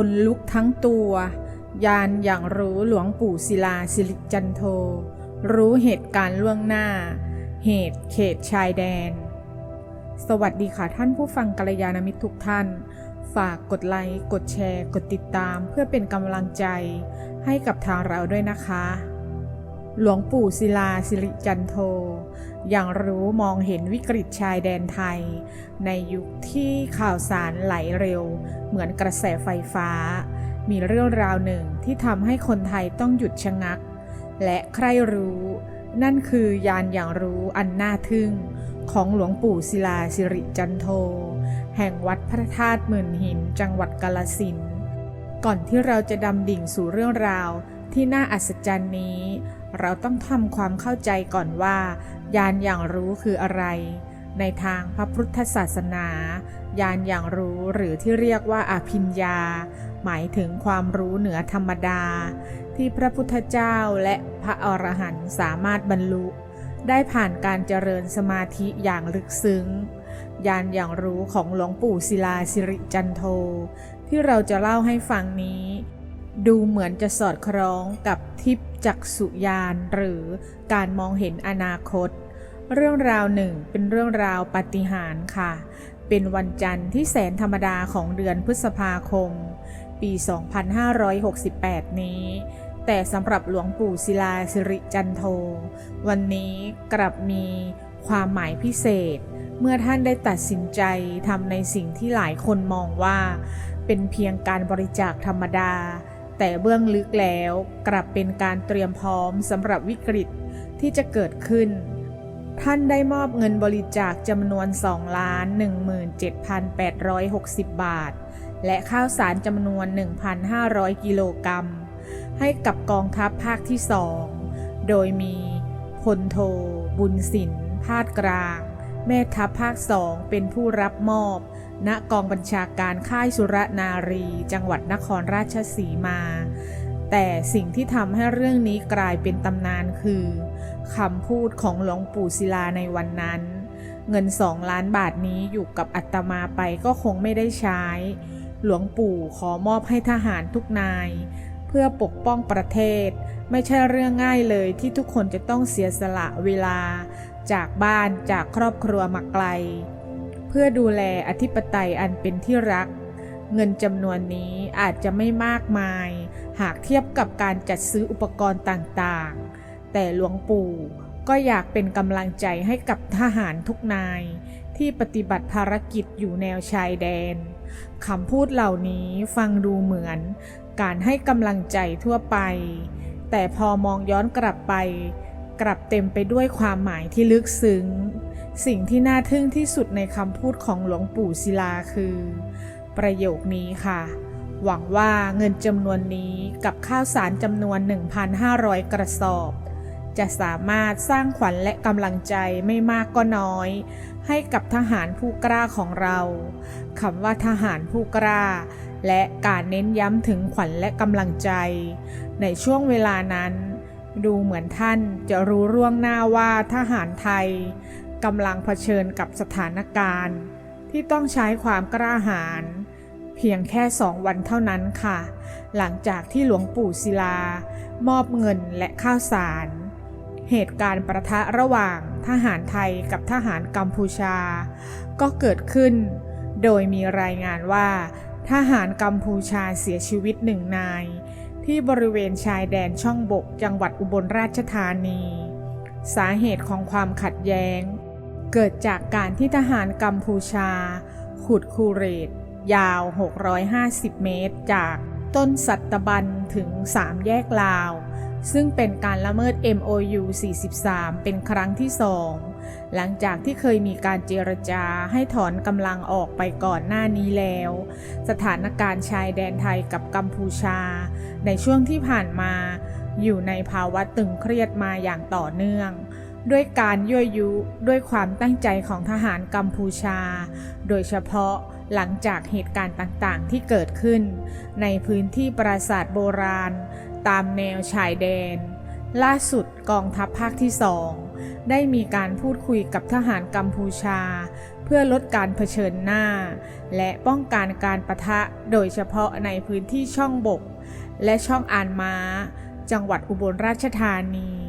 คนลุกทั้งตัว ยานอย่างรู้หลวงปู่ศิลาสิริจันโท รู้เหตุการณ์ล่วงหน้า เหตุเขตชายแดน สวัสดีค่ะท่านผู้ฟังกัลยาณมิตรทุกท่าน ฝากกดไลค์ กดแชร์ กดติดตามเพื่อเป็นกำลังใจ ให้กับทางเราด้วยนะคะ หลวงปู่ศิลาสิริจันโท ย่างรู้มองเห็นวิกฤตชายแดนไทย ในยุคที่ข่าวสารไหลเร็ว เหมือนกระแสไฟฟ้า มีเรื่องราวหนึ่งที่ทำให้คนไทยต้องหยุดชะงัก และใครรู้ นั่นคือยานอย่างรู้อันน่าทึ่ง ของหลวงปู่ศิลาสิริจันโท แห่งวัดพระธาตุหมื่นหินจังหวัดกาลสินก่อนที่เราจะดำดิ่งสู่เรื่องราว ที่น่าอัศจรรย์นี้ เราต้องทำความเข้าใจก่อนว่ายานอย่างรู้คืออะไร ในทางพระพุทธศาสนายานอย่างรู้หรือที่เรียกว่าอภิญญา หมายถึงความรู้เหนือธรรมดา ที่พระพุทธเจ้าและพระอรหันต์สามารถบรรลุได้ผ่านการเจริญสมาธิอย่างลึกซึ้ง ยานอย่างรู้ของหลวงปู่ศิลาสิริจันโท ที่เราจะเล่าให้ฟังนี้ ดูเหมือนจะสอดคล้องกับทิพจักษุยานหรือการมองเห็นอนาคต เรื่องราวหนึ่งเป็นเรื่องราวปาฏิหาริย์ค่ะ เป็นวันจันทร์ที่แสนธรรมดาของเดือนพฤษภาคม ปี 2568 นี้ แต่สำหรับหลวงปู่ศิลาสิริจันโท วันนี้กลับมีความหมายพิเศษ เมื่อท่านได้ตัดสินใจทำในสิ่งที่หลายคนมองว่า เป็นเพียงการบริจาคธรรมดา แต่เบื้องลึกแล้วกลับเป็นการเตรียมพร้อมสำหรับวิกฤตที่จะเกิดขึ้น ท่านได้มอบเงินบริจาคจำนวน 2 ล้าน 17,860 บาท และข้าวสารจำนวน 1,500 กิโลกรัม ให้กับกองทัพภาคที่ 2 โดยมีพลโท บุญสินพาดกลาง แม่ทัพภาคสองเป็นผู้รับมอบ ณกองบัญชาการค่ายสุรนารี จังหวัดนครราชสีมา แต่สิ่งที่ทำให้เรื่องนี้กลายเป็นตำนานคือคำพูดของหลวงปู่ศิลาในวันนั้น เงินสองล้านบาทนี้อยู่กับอัตมาไปก็คงไม่ได้ใช้ หลวงปู่ขอมอบให้ทหารทุกนาย เพื่อปกป้องประเทศ ไม่ใช่เรื่องง่ายเลยที่ทุกคนจะต้องเสียสละเวลา จากบ้านจากครอบครัวมาไกล พื่อดูแลอธิปไตยอันเป็นที่รัก เงินจำนวนนี้อาจจะไม่มากมาย หากเทียบกับการจัดซื้ออุปกรณ์ต่างๆ แต่หลวงปู่ก็อยากเป็นกำลังใจให้กับทหารทุกนาย ที่ปฏิบัติภารกิจอยู่แนวชายแดนคำพูดเหล่านี้ฟังดูเหมือน การให้กำลังใจทั่วไป แต่พอมองย้อนกลับไป กลับเต็มไปด้วยความหมายที่ลึกซึ้ง สิ่งที่น่าทึ่งที่สุดในคำพูดของหลวงปู่ศิลาคือ ประโยคนี้ค่ะ หวังว่าเงินจำนวนนี้กับข้าวสารจำนวน 1,500 กระสอบ จะสามารถสร้างขวัญและกำลังใจไม่มากก็น้อย ให้กับทหารผู้กล้าของเราคำว่าทหารผู้กล้า และการเน้นย้ำถึงขวัญและกำลังใจ ในช่วงเวลานั้น ดูเหมือนท่านจะรู้ร่วงหน้าว่าทหารไทย กำลังเผชิญกับสถานการณ์ ที่ต้องใช้ความกล้าหาญเพียงแค่สองวันเท่านั้นค่ะ หลังจากที่หลวงปู่ศิลา มอบเงินและข้าวสาร เหตุการณ์ประทะระหว่างทหารไทยกับทหารกัมพูชา ก็เกิดขึ้น โดยมีรายงานว่า ทหารกัมพูชาเสียชีวิตหนึ่งนาย ที่บริเวณชายแดนช่องบกจังหวัดอุบลราชธานี สาเหตุของความขัดแย้ง เกิดจากการที่ทหารกัมพูชา ขุดคูเรต ยาว 650 เมตร จากต้นสัตบันถึง 3 แยกลาว ซึ่งเป็นการละเมิด MOU 43 เป็นครั้งที่สองหลังจากที่เคยมีการเจรจาให้ถอนกำลังออกไปก่อนหน้านี้แล้ว สถานการณ์ชายแดนไทยกับกัมพูชา ในช่วงที่ผ่านมา อยู่ในภาวะตึงเครียดมาอย่างต่อเนื่อง ด้วยการยั่วยุด้วยความตั้งใจของทหารกัมพูชา โดยเฉพาะหลังจากเหตุการณ์ต่างๆที่เกิดขึ้น ในพื้นที่ปราสาทโบราณ ตามแนวชายแดน ล่าสุดกองทัพภาคที่สองได้มีการพูดคุยกับทหารกัมพูชาเเพื่อลดการเผชิญหน้า และป้องกันการประทะโดยเฉพาะในพื้นที่ช่องบก และช่องอานม้า จังหวัดอุบลราชธานี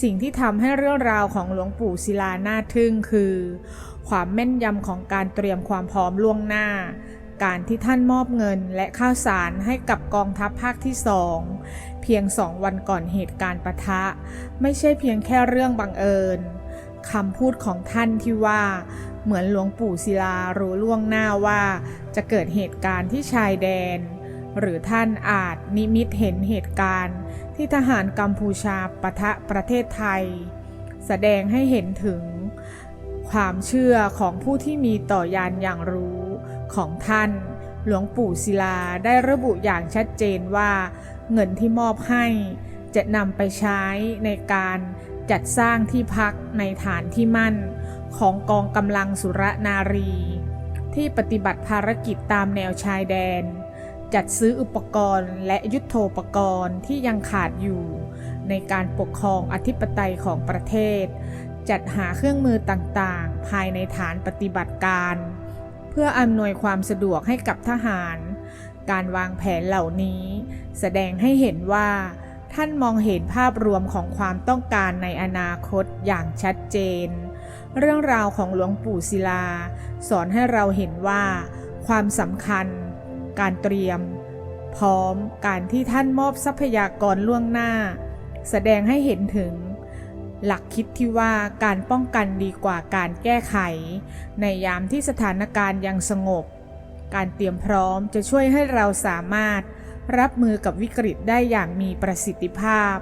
สิ่งที่ทำให้เรื่องราวของหลวงปู่ศิลาน่าทึ่งคือ ความแม่นยำของการเตรียมความพร้อมล่วงหน้า การที่ท่านมอบเงินและข้าวสารให้กับกองทัพภาคที่สองเพียงสองวันก่อนเหตุการณ์ปะทะ ไม่ใช่เพียงแค่เรื่องบังเอิญคำพูดของท่านที่ว่า เหมือนหลวงปู่ศิลารู้ล่วงหน้าว่า จะเกิดเหตุการณ์ที่ชายแดน หรือท่านอาจนิมิตเห็นเหตุการณ์ ที่ทหารกัมพูชาปะทะประเทศไทย แสดงให้เห็นถึงความเชื่อของผู้ที่มีต่อยานอย่างรู้ของท่าน หลวงปู่ศิลาได้ระบุอย่างชัดเจนว่า เงินที่มอบให้จะนำไปใช้ในการจัดสร้างที่พักในฐานที่มั่นของกองกำลังสุรนารี ที่ปฏิบัติภารกิจตามแนวชายแดน จัดซื้ออุปกรณ์และยุทโธปกรณ์ที่ยังขาดอยู่ ในการปกครองอธิปไตยของประเทศ จัดหาเครื่องมือต่างๆ ภายในฐานปฏิบัติการ เพื่ออำนวยความสะดวกให้กับทหาร การวางแผนเหล่านี้ แสดงให้เห็นว่า ท่านมองเห็นภาพรวมของความต้องการในอนาคตอย่างชัดเจน เรื่องราวของหลวงปู่ศิลา สอนให้เราเห็นว่า ความสำคัญ การเตรียม พร้อมการที่ท่านมอบทรัพยากรล่วงหน้า แสดงให้เห็นถึง หลักคิดที่ว่าการป้องกันดีกว่าการแก้ไข ในยามที่สถานการณ์ยังสงบ การเตรียมพร้อมจะช่วยให้เราสามารถรับมือกับวิกฤตได้อย่างมีประสิทธิภาพ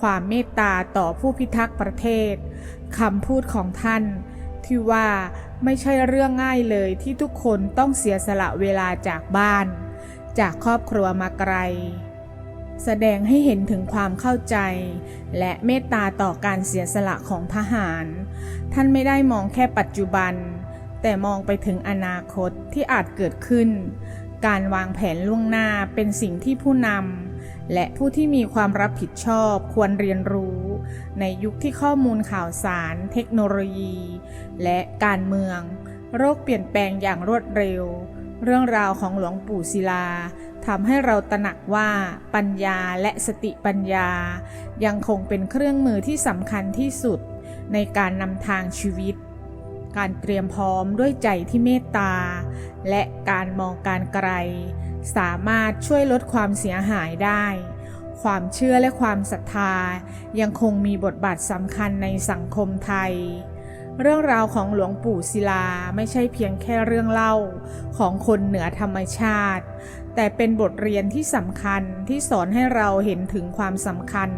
ความเมตตาต่อผู้พิทักษ์ประเทศคำพูดของท่าน ที่ว่าไม่ใช่เรื่องง่ายเลยที่ทุกคนต้องเสียสละเวลาจากบ้าน จากครอบครัวมาไกล แสดงให้เห็นถึงความเข้าใจ และเมตตาต่อการเสียสละของทหาร ท่านไม่ได้มองแค่ปัจจุบัน แต่มองไปถึงอนาคตที่อาจเกิดขึ้น การวางแผนล่วงหน้าเป็นสิ่งที่ผู้นำและผู้ที่มีความรับผิดชอบควรเรียนรู้ ในยุคที่ข้อมูลข่าวสาร เทคโนโลยี และการเมือง โรคเปลี่ยนแปลงอย่างรวดเร็ว เรื่องราวของหลวงปู่ศิลาทำให้เราตระหนักว่าปัญญาและสติปัญญา ยังคงเป็นเครื่องมือที่สำคัญที่สุดในการนำทางชีวิต การเตรียมพร้อมด้วยใจที่เมตตา และการมองการไกล สามารถช่วยลดความเสียหายได้ ความเชื่อและความศรัทธา ยังคงมีบทบาทสำคัญในสังคมไทย เรื่องราวของหลวงปู่ศิลาไม่ใช่เพียงแค่เรื่องเล่าของคนเหนือธรรมชาติ แต่เป็นบทเรียนที่สำคัญที่สอนให้เราเห็นถึงความสำคัญ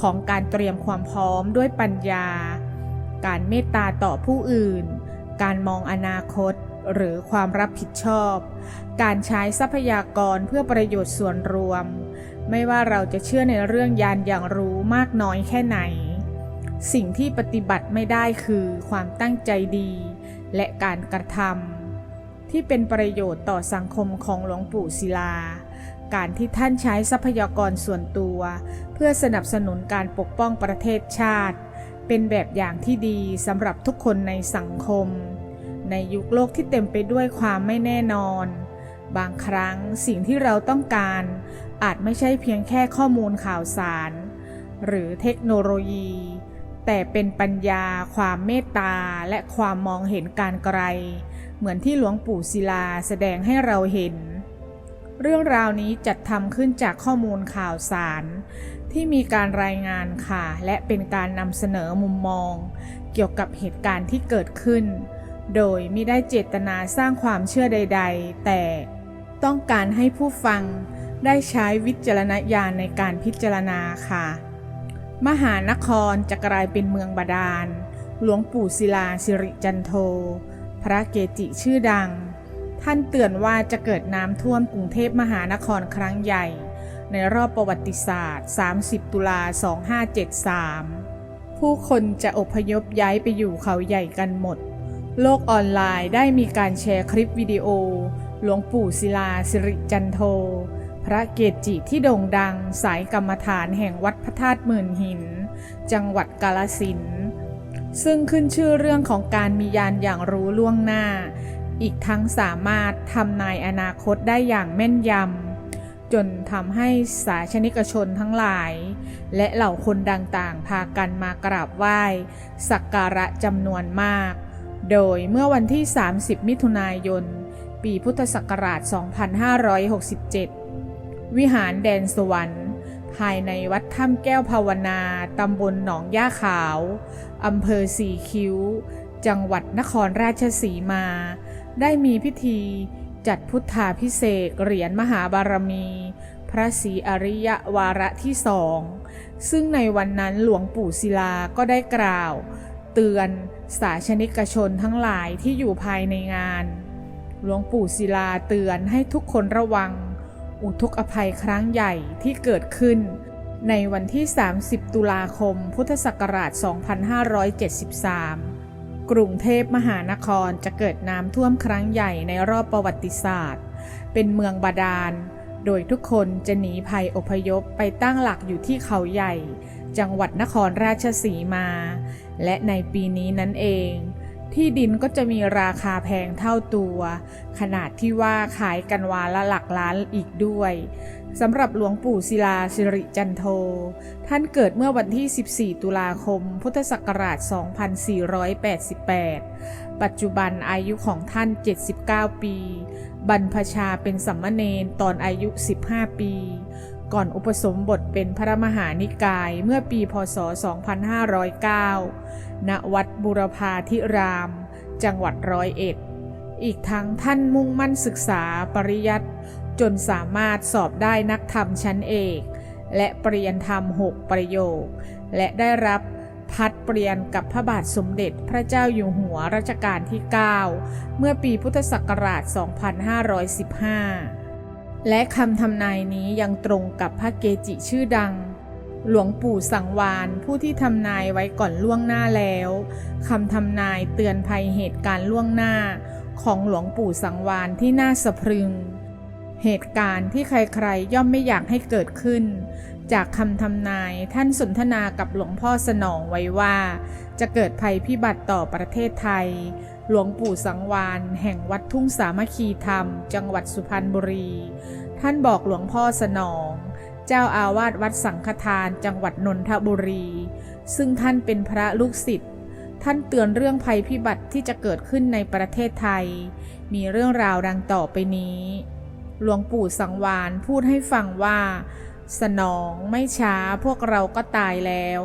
ของการเตรียมความพร้อมด้วยปัญญา การเมตตาต่อผู้อื่น การมองอนาคตหรือความรับผิดชอบ การใช้ทรัพยากรเพื่อประโยชน์ส่วนรวม ไม่ว่าเราจะเชื่อในเรื่องยานอย่างรู้มากน้อยแค่ไหน สิ่งที่ปฏิบัติไม่ได้คือความตั้งใจดี และการกระทำที่เป็นประโยชน์ต่อสังคมของหลวงปู่ศิลา การที่ท่านใช้ทรัพยากรส่วนตัว เพื่อสนับสนุนการปกป้องประเทศชาติ เป็นแบบอย่างที่ดีสำหรับทุกคนในสังคม ในยุคโลกที่เต็มไปด้วยความไม่แน่นอน บางครั้งสิ่งที่เราต้องการ อาจไม่ใช่เพียงแค่ข้อมูลข่าวสาร หรือเทคโนโลยี แต่เป็นปัญญา ความเมตตา และความมองเห็นการไกล เหมือนที่หลวงปู่ศิลาแสดงให้เราเห็น เรื่องราวนี้จัดทำขึ้นจากข้อมูลข่าวสาร ที่มีการรายงานค่ะ และเป็นการนำเสนอมุมมอง เกี่ยวกับเหตุการณ์ที่เกิดขึ้น โดยไม่ได้เจตนาสร้างความเชื่อใด ๆ แต่ต้องการให้ผู้ฟัง ได้ใช้วิจารณญาณในการพิจารณาค่ะ มหานครจะกลายเป็นเมืองบาดาล หลวงปู่ศิลาสิริจันโท พระเกจิชื่อดัง ท่านเตือนว่าจะเกิดน้ำท่วมกรุงเทพมหานครครั้งใหญ่ ในรอบประวัติศาสตร์ 30 ตุลา 2573 ผู้คนจะอพยพย้ายไปอยู่เขาใหญ่กันหมด โลกออนไลน์ได้มีการแชร์คลิปวิดีโอ หลวงปู่ศิลาสิริจันโท พระเกจิที่โด่งดังสายกรรมฐานแห่งวัดพระธาตุหมื่นหิน จังหวัดกาลสินซึ่งขึ้นชื่อเรื่องของการมียานอย่างรู้ล่วงหน้า อีกทั้งสามารถทำนายอนาคตได้อย่างแม่นยำ จนทำให้สาชนิกชนทั้งหลาย และเหล่าคนต่างๆ พากันมากราบไหว้สักการะจำนวนมาก โดยเมื่อวันที่ 30 มิถุนายน ปีพุทธศักราช 2567 วิหารแดนสวรรค์ ภายในวัดถ้ำแก้วภาวนา ตำบลหนองย่าขาว อำเภอสีคิ้ว จังหวัดนครราชสีมา ได้มีพิธีจัดพุทธาพิเศษเหรียญมหาบารมี พระศรีอริยวาระที่สอง ซึ่งในวันนั้นหลวงปู่ศิลาก็ได้กล่าว เตือนสาชนิกชนทั้งหลายที่อยู่ภายในงาน หลวงปู่ศิลาเตือนให้ทุกคนระวัง อุทกภัยครั้งใหญ่ที่เกิดขึ้น ในวันที่ 30 ตุลาคม พุทธศักราช 2573 กรุงเทพมหานครจะเกิดน้ำท่วมครั้งใหญ่ในรอบประวัติศาสตร์ เป็นเมืองบาดาล โดยทุกคนจะหนีภัยอพยพไปตั้งหลักอยู่ที่เขาใหญ่ จังหวัดนครราชสีมา และในปีนี้นั่นเอง ที่ดินก็จะมีราคาแพงเท่าตัว ขนาดที่ว่าขายกันวาละหลักล้านอีกด้วยสำหรับหลวงปู่ศิลาสิริจันโท ท่านเกิดเมื่อวันที่ 14 ตุลาคม พุทธศักราช 2488 ปัจจุบันอายุของท่าน 79 ปี บรรพชาเป็นสัมมเนนตอนอายุ 15 ปี ก่อนอุปสมบทเป็นพระมหานิกายเมื่อปีพศ 2509 ณ วัดบุรพาธิราม จังหวัดร้อยเอ็ด อีกทั้งท่านมุ่งมั่นศึกษาปริยัติจนสามารถสอบได้นักธรรมชั้นเอก และปริญญาธรรม6ประโยค และได้รับพัดเปลี่ยนกับพระบาทสมเด็จพระเจ้าอยู่หัวรัชกาลที่ 9 เมื่อปีพุทธศักราช 2515 และคำทำนายนี้ยังตรงกับพระเกจิชื่อดัง หลวงปู่สังวานผู้ที่ทำนายไว้ก่อนล่วงหน้าแล้วคำทำนายเตือนภัยเหตุการณ์ล่วงหน้า ของหลวงปู่สังวานที่น่าสะพรึง เหตุการณ์ที่ใครๆย่อมไม่อยากให้เกิดขึ้น จากคำทำนายท่านสนทนากับหลวงพ่อสนองไว้ว่า จะเกิดภัยพิบัติต่อประเทศไทย หลวงปู่สังวานแห่งวัดทุ่งสามัคคีธรรม จังหวัดสุพรรณบุรี ท่านบอกหลวงพ่อสนอง เจ้าอาวาสวัดสังฆทานจังหวัดนนทบุรี ซึ่งท่านเป็นพระลูกศิษย์ท่านเตือนเรื่องภัยพิบัติที่จะเกิดขึ้นในประเทศไทย มีเรื่องราวดังต่อไปนี้ หลวงปู่สังวานพูดให้ฟังว่า สนองไม่ช้าพวกเราก็ตายแล้ว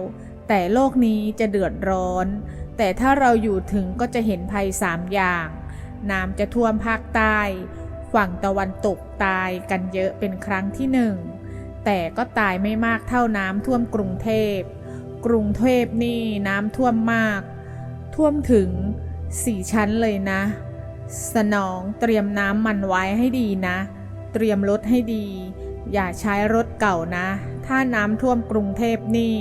แต่โลกนี้จะเดือดร้อน แต่ถ้าเราอยู่ถึงก็จะเห็นภัยสามอย่าง น้ำจะท่วมภาคใต้ ฝั่งตะวันตกตายกันเยอะเป็นครั้งที่หนึ่ง แต่ก็ตายไม่มากเท่าน้ำท่วมกรุงเทพ กรุงเทพนี่น้ำท่วมมาก ท่วมถึงสี่ชั้นเลยนะ สนองเตรียมน้ำมันไว้ให้ดีนะ เตรียมรถให้ดี อย่าใช้รถเก่านะ ถ้าน้ำท่วมกรุงเทพนี่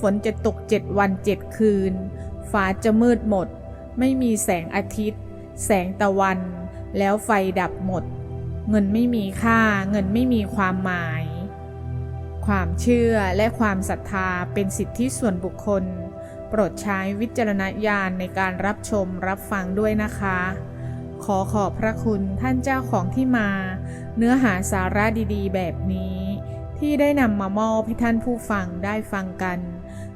ฝนจะตกเจ็ดวันเจ็ดคืน ฟ้าจะมืดหมด ไม่มีแสงอาทิตย์ แสงตะวัน แล้วไฟดับหมด เงินไม่มีค่า เงินไม่มีความหมาย ความเชื่อและความศรัทธาเป็นสิทธิส่วนบุคคล โปรดใช้วิจารณญาณในการรับชมรับฟังด้วยนะคะ ขอขอบพระคุณท่านเจ้าของที่มา เนื้อหาสาระดีๆ แบบนี้ ที่ได้นำมามอบให้ท่านผู้ฟังได้ฟังกัน